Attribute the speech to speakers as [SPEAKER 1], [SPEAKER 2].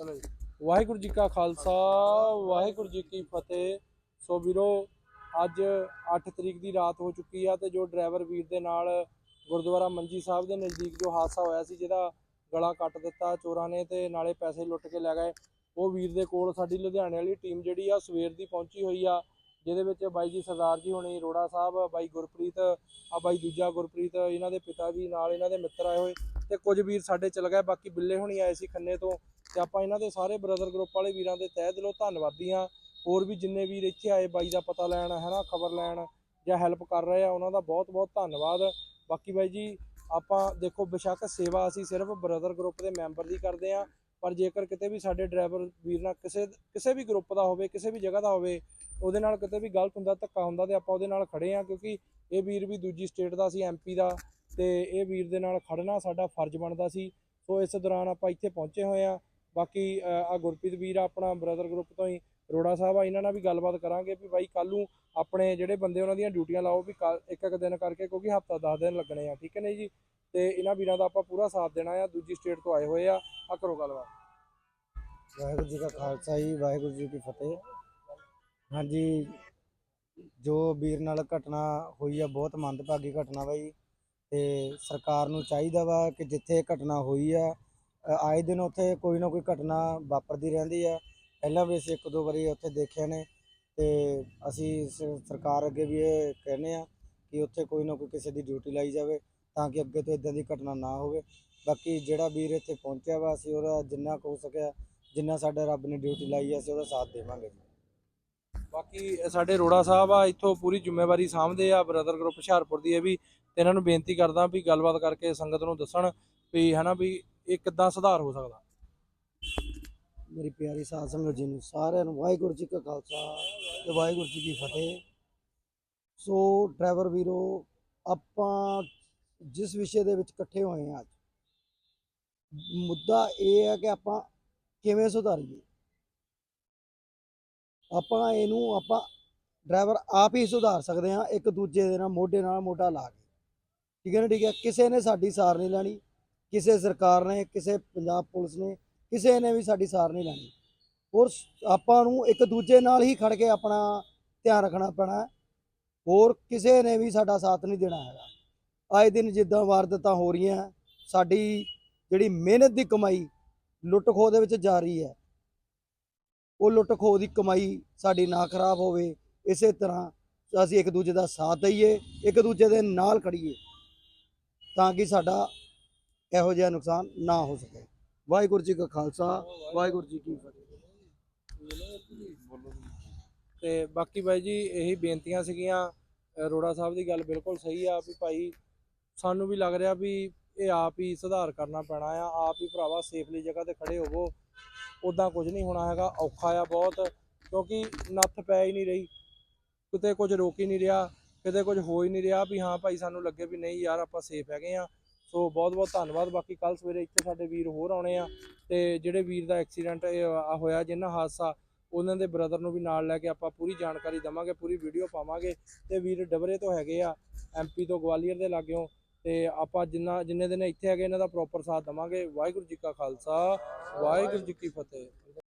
[SPEAKER 1] ਚਲੋ ਜੀ ਵਾਹਿਗੁਰੂ ਜੀ ਕਾ ਖਾਲਸਾ, ਵਾਹਿਗੁਰੂ ਜੀ ਕੀ ਫਤਿਹ। ਸੋ ਵੀਰੋ, ਅੱਜ 8 ਤਰੀਕ ਦੀ ਰਾਤ ਹੋ ਚੁੱਕੀ ਆ ਤੇ ਜੋ ਡਰਾਈਵਰ ਵੀਰ ਦੇ ਨਾਲ ਗੁਰਦੁਆਰਾ ਮੰਜੀ ਸਾਹਿਬ ਦੇ ਨਜ਼ਦੀਕ ਜੋ ਹਾਦਸਾ ਹੋਇਆ ਸੀ, ਜਿਹਦਾ ਗਲਾ ਕੱਟ ਦਿੱਤਾ ਚੋਰਾਂ ਨੇ ਤੇ ਨਾਲੇ ਪੈਸੇ ਲੁੱਟ ਕੇ ਲੈ ਗਏ। ਉਹ ਵੀਰ ਦੇ ਕੋਲ ਸਾਡੀ ਲੁਧਿਆਣੇ ਵਾਲੀ ਟੀਮ ਜਿਹੜੀ ਆ, ਸਵੇਰ ਦੀ ਪਹੁੰਚੀ ਹੋਈ ਆ, ਜਿਹਦੇ ਵਿੱਚ ਬਾਈ ਜੀ ਸਰਦਾਰ ਜੀ ਹੋਣੀ, ਰੋੜਾ ਸਾਹਿਬ, ਬਾਈ ਗੁਰਪ੍ਰੀਤ, ਆ ਬਾਈ ਦੂਜਾ ਗੁਰਪ੍ਰੀਤ, ਇਹਨਾਂ ਦੇ ਪਿਤਾ ਜੀ ਨਾਲ ਇਹਨਾਂ ਦੇ ਮਿੱਤਰ ਆਏ ਹੋਏ। ਤੇ ਕੁਝ ਵੀਰ ਸਾਡੇ ਚਲ ਗਏ, ਬਾਕੀ ਬਿੱਲੇ ਹੋਣੀ ਆਏ ਸੀ ਖੰਨੇ ਤੋਂ ਤੇ ਆਪਾਂ ਇਹਨਾਂ ਦੇ ਸਾਰੇ ਬ੍ਰਦਰ ਗਰੁੱਪ ਵਾਲੇ ਵੀਰਾਂ ਦੇ ਤਹਿ ਦਿਲੋਂ ਧੰਨਵਾਦੀ ਹਾਂ। ਹੋਰ ਵੀ ਜਿੰਨੇ ਵੀਰ ਇੱਥੇ ਆਏ ਬਾਈ ਦਾ ਪਤਾ ਲੈਣ, ਹੈਨਾ, ਖਬਰ ਲੈਣ ਜਾਂ ਹੈਲਪ ਕਰ ਰਹੇ ਆ, ਉਹਨਾਂ ਦਾ ਬਹੁਤ ਬਹੁਤ ਧੰਨਵਾਦ। ਬਾਕੀ ਬਾਈ ਜੀ, ਆਪਾਂ ਦੇਖੋ ਬੇਸ਼ੱਕ ਸੇਵਾ ਅਸੀਂ ਸਿਰਫ ਬ੍ਰਦਰ ਗਰੁੱਪ ਦੇ ਮੈਂਬਰ ਦੀ ਕਰਦੇ ਆ ਪਰ ਜੇਕਰ ਕਿਤੇ ਵੀ ਸਾਡੇ ਡਰਾਈਵਰ ਵੀਰ ਨਾਲ ਕਿਸੇ ਕਿਸੇ ਵੀ ਗਰੁੱਪ ਦਾ ਹੋਵੇ, ਕਿਸੇ ਵੀ ਜਗ੍ਹਾ ਦਾ ਹੋਵੇ, ਉਹਦੇ ਨਾਲ ਕਿਤੇ ਵੀ ਗਲਤ ਹੁੰਦਾ, ਧੱਕਾ ਹੁੰਦਾ ਤੇ ਆਪਾਂ ਉਹਦੇ ਨਾਲ ਖੜੇ ਆ ਕਿਉਂਕਿ ਇਹ ਵੀਰ ਵੀ ਦੂਜੀ ਸਟੇਟ ਦਾ ਸੀ ਐਮਪੀ ਦਾ। ਤੇ ਇਹ ਵੀਰ ਦੇ ਨਾਲ ਖੜਨਾ ਸਾਡਾ ਫਰਜ਼ ਬਣਦਾ ਸੀ। ਸੋ ਇਸ ਦੌਰਾਨ ਆਪਾਂ ਇੱਥੇ ਪਹੁੰਚੇ ਹੋਏ ਆ ਬਾਕੀ ਆ ਗੁਰਪ੍ਰੀਤ ਵੀਰ ਆ ਆਪਣਾ ਬ੍ਰਦਰ ਗਰੁੱਪ ਤੋਂ ਹੀ ਰੋੜਾ ਸਾਹਿਬ ਆ। ਇਹਨਾਂ ਨਾਲ ਵੀ ਗੱਲਬਾਤ ਕਰਾਂਗੇ ਵੀ ਬਾਈ ਕੱਲ ਨੂੰ ਆਪਣੇ ਜਿਹੜੇ ਬੰਦੇ ਉਹਨਾਂ ਦੀਆਂ ਡਿਊਟੀਆਂ ਲਾਓ ਵੀ ਕੱਲ੍ਹ ਇੱਕ ਇੱਕ ਦਿਨ ਕਰਕੇ ਕਿਉਂਕਿ ਹਫਤਾ 10 ਦਿਨ ਲੱਗਣੇ ਆ। ਠੀਕ ਹੈ ਨੇ ਜੀ? ਤੇ ਇਹਨਾਂ ਵੀਰਾਂ ਦਾ ਆਪਾਂ ਪੂਰਾ ਸਾਥ ਦੇਣਾ ਆ। ਦੂਜੀ ਸਟੇਟ ਤੋਂ ਆਏ ਹੋਏ ਆ। ਆ ਕਰੋ ਗੱਲਬਾਤ।
[SPEAKER 2] ਵਾਹਿਗੁਰੂ ਜੀ ਕਾ ਖਾਲਸਾ ਜੀ, ਵਾਹਿਗੁਰੂ ਜੀ ਕੀ ਫਤਿਹ। ਹਾਂਜੀ, ਜੋ ਵੀਰ ਨਾਲ ਘਟਨਾ ਹੋਈ ਆ, ਬਹੁਤ ਮੰਦਭਾਗੀ ਘਟਨਾ ਬਾਈ। ਤੇ ਸਰਕਾਰ ਨੂੰ ਚਾਹੀਦਾ ਵਾ ਕਿ ਜਿੱਥੇ ਇਹ ਘਟਨਾ ਹੋਈ ਆ ਆਏ ਦਿਨ ਉੱਥੇ ਕੋਈ ਨਾ ਕੋਈ ਘਟਨਾ ਵਾਪਰਦੀ ਰਹਿੰਦੀ ਆ। ਪਹਿਲਾਂ ਵੀ ਅਸੀਂ ਇੱਕ ਦੋ ਵਾਰੀ ਉੱਥੇ ਦੇਖਿਆ ਨੇ ਤੇ ਅਸੀਂ ਸ- ਸਰਕਾਰ ਅੱਗੇ ਵੀ ਇਹ ਕਹਿੰਦੇ ਆ ਕਿ ਉੱਥੇ ਕੋਈ ਨਾ ਕੋਈ ਕਿਸੇ ਦੀ ਡਿਊਟੀ ਲਾਈ ਜਾਵੇ ਤਾਂ ਕਿ ਅੱਗੇ ਤੋਂ ਇਦਾਂ ਦੀ ਘਟਨਾ ਨਾ ਹੋਵੇ। ਬਾਕੀ ਜਿਹੜਾ ਵੀਰ ਇੱਥੇ ਪਹੁੰਚਿਆ ਵਾ, ਅਸੀਂ ਉਹਦਾ ਜਿੰਨਾ ਕੁ ਹੋ ਸਕਿਆ, ਜਿੰਨਾ ਸਾਡਾ ਰੱਬ ਨੇ ਡਿਊਟੀ ਲਾਈ ਆ, ਅਸੀਂ ਉਹਦਾ ਸਾਥ ਦੇਵਾਂਗੇ
[SPEAKER 1] ਬਾਕੀ ਸਾਡੇ ਰੋੜਾ ਸਾਹਿਬ ਆ, ਇੱਥੋਂ ਪੂਰੀ ਜ਼ਿੰਮੇਵਾਰੀ ਸਾਂਭਦੇ ਆ ਬ੍ਰਦਰ ਗਰੁੱਪ ਹੁਸ਼ਿਆਰਪੁਰ ਦੀ ਇਹ ਵੀ, ਤੇ ਇਹਨਾਂ ਨੂੰ ਬੇਨਤੀ ਕਰਦਾ ਵੀ ਗੱਲਬਾਤ ਕਰਕੇ ਸੰਗਤ ਨੂੰ ਦੱਸਣ ਵੀ ਹਨਾ ਵੀ ਇਹ ਕਿੱਦਾਂ ਸੁਧਾਰ ਹੋ ਸਕਦਾ।
[SPEAKER 2] ਮੇਰੀ ਪਿਆਰੀ ਸਾਧ ਸੰਗਤ ਜੀ ਨੂੰ ਸਾਰਿਆਂ ਨੂੰ ਵਾਹਿਗੁਰੂ ਜੀ ਕਾ ਖਾਲਸਾ ਤੇ ਵਾਹਿਗੁਰੂ ਜੀ ਕੀ ਫਤਿਹ। ਸੋ ਡਰਾਈਵਰ ਵੀਰੋ, ਆਪਾਂ ਜਿਸ ਵਿਸ਼ੇ ਦੇ ਵਿੱਚ ਇਕੱਠੇ ਹੋਏ ਹਾਂ ਅੱਜ, ਮੁੱਦਾ ਇਹ ਹੈ ਕਿ ਆਪਾਂ ਕਿਵੇਂ ਸੁਧਾਰੀਏ। ਆਪਾਂ ਇਹਨੂੰ ਆਪਾਂ ਡਰਾਈਵਰ ਆਪ ਹੀ ਸੁਧਾਰ ਸਕਦੇ ਹਾਂ ਇੱਕ ਦੂਜੇ ਦੇ ਨਾਲ, ਮੋਢੇ ਨਾਲ ਮੋਢਾ ਲਾ ਕੇ। ਠੀਕ ਹੈ ਨਾ, ਠੀਕ ਹੈ? ਕਿਸੇ ਨੇ ਸਾਡੀ ਸਾਰ ਨਹੀਂ ਲੈਣੀ, ਕਿਸੇ ਸਰਕਾਰ ਨੇ, ਕਿਸੇ ਪੰਜਾਬ ਪੁਲਿਸ ਨੇ, ਕਿਸੇ ਨੇ ਵੀ ਸਾਡੀ ਸਾਰ ਨਹੀਂ ਲੈਣੀ। ਹੋਰ ਆਪਾਂ ਨੂੰ ਇੱਕ ਦੂਜੇ ਨਾਲ ਹੀ ਖੜ ਕੇ ਆਪਣਾ ਧਿਆਨ ਰੱਖਣਾ ਪੈਣਾ ਹੋਰ ਕਿਸੇ ਨੇ ਵੀ ਸਾਡਾ ਸਾਥ ਨਹੀਂ ਦੇਣਾ ਹੈਗਾ। ਆਏ ਦਿਨ ਜਿੱਦਾਂ ਵਾਰਦਾਤਾਂ ਹੋ ਰਹੀਆਂ, ਸਾਡੀ ਜਿਹੜੀ ਮਿਹਨਤ ਦੀ ਕਮਾਈ ਲੁੱਟ ਖੋਹ ਦੇ ਵਿੱਚ ਜਾ ਰਹੀ ਹੈ ਉਹ ਲੁੱਟ ਖੋਹ ਦੀ ਕਮਾਈ ਸਾਡੀ ਨਾ ਖਰਾਬ ਹੋਵੇ, ਇਸੇ ਤਰ੍ਹਾਂ ਅਸੀਂ ਇੱਕ ਦੂਜੇ ਦਾ ਸਾਥ ਦਈਏ, ਇੱਕ ਦੂਜੇ ਦੇ ਨਾਲ ਖੜੀਏ, ਤਾਂ ਕਿ ਸਾਡਾ ਇਹੋ ਜਿਹਾ ਨੁਕਸਾਨ ਨਾ ਹੋ ਸਕੇ। ਵਾਹਿਗੁਰੂ ਜੀ ਕਾ ਖਾਲਸਾ, ਵਾਹਿਗੁਰੂ ਜੀ ਕੀ ਫਤਿਹ।
[SPEAKER 1] ਤੇ ਬਾਕੀ ਬਾਈ ਜੀ, ਇਹੀ ਬੇਨਤੀਆਂ ਸੀਗੀਆਂ। ਅਰੋੜਾ ਸਾਹਿਬ ਦੀ ਗੱਲ ਬਿਲਕੁਲ ਸਹੀ ਆ ਵੀ ਭਾਈ, ਸਾਨੂੰ ਵੀ ਲੱਗ ਰਿਹਾ ਵੀ ਇਹ ਆਪ ਹੀ ਸੁਧਾਰ ਕਰਨਾ ਪੈਣਾ ਆ, ਆਪ ਹੀ ਭਰਾਵਾ ਸੇਫਲੀ ਜਗ੍ਹਾ ਤੇ ਖੜੇ ਹੋਵੋ। ਉਦਾਂ ਕੁਝ ਨਹੀਂ ਹੋਣਾ ਹੈਗਾ, ਔਖਾ ਆ ਬਹੁਤ, ਕਿਉਂਕਿ ਨੱਥ ਪੈ ਹੀ ਨਹੀਂ ਰਹੀ। ਕਿਤੇ ਕੁਝ ਰੋਕ ਹੀ ਨਹੀਂ ਰਿਹਾ, ਕਿਤੇ ਕੁਝ ਹੋ ਹੀ ਨਹੀਂ ਰਿਹਾ ਵੀ ਹਾਂ ਭਾਈ ਸਾਨੂੰ ਲੱਗੇ ਵੀ ਨਹੀਂ ਯਾਰ ਆਪਾਂ ਸੇਫ ਹੈਗੇ ਆ। ਸੋ ਬਹੁਤ ਬਹੁਤ ਧੰਨਵਾਦ। ਬਾਕੀ ਕੱਲ ਸਵੇਰੇ ਇੱਥੇ ਸਾਡੇ ਵੀਰ ਹੋਰ ਆਉਣੇ ਆ ਤੇ ਜਿਹੜੇ ਵੀਰ ਦਾ ਐਕਸੀਡੈਂਟ ਹੋਇਆ, ਜਿੰਨਾ ਹਾਦਸਾ, ਉਹਨਾਂ ਦੇ ਬ੍ਰਦਰ ਨੂੰ ਵੀ ਨਾਲ ਲੈ ਕੇ ਆਪਾਂ ਪੂਰੀ ਜਾਣਕਾਰੀ ਦਵਾਂਗੇ, ਪੂਰੀ ਵੀਡੀਓ ਪਾਵਾਂਗੇ। ਤੇ ਵੀਰ ਡਬਰੇ ਤੋਂ ਹੈਗੇ ਆ ਐਮਪੀ ਤੋਂ ਗਵਾਲੀਅਰ ਦੇ ਲਾਗਿਓਂ। ਤੇ ਆਪਾਂ ਜਿੰਨਾ ਜਿੰਨੇ ਦਿਨ ਇੱਥੇ ਹੈਗੇ, ਇਹਨਾਂ ਦਾ ਪ੍ਰੋਪਰ ਸਾਥ ਦਵਾਂਗੇ। ਵਾਹਿਗੁਰੂ ਜੀ ਕਾ ਖਾਲਸਾ, ਵਾਹਿਗੁਰੂ ਜੀ ਕੀ ਫਤਿਹ।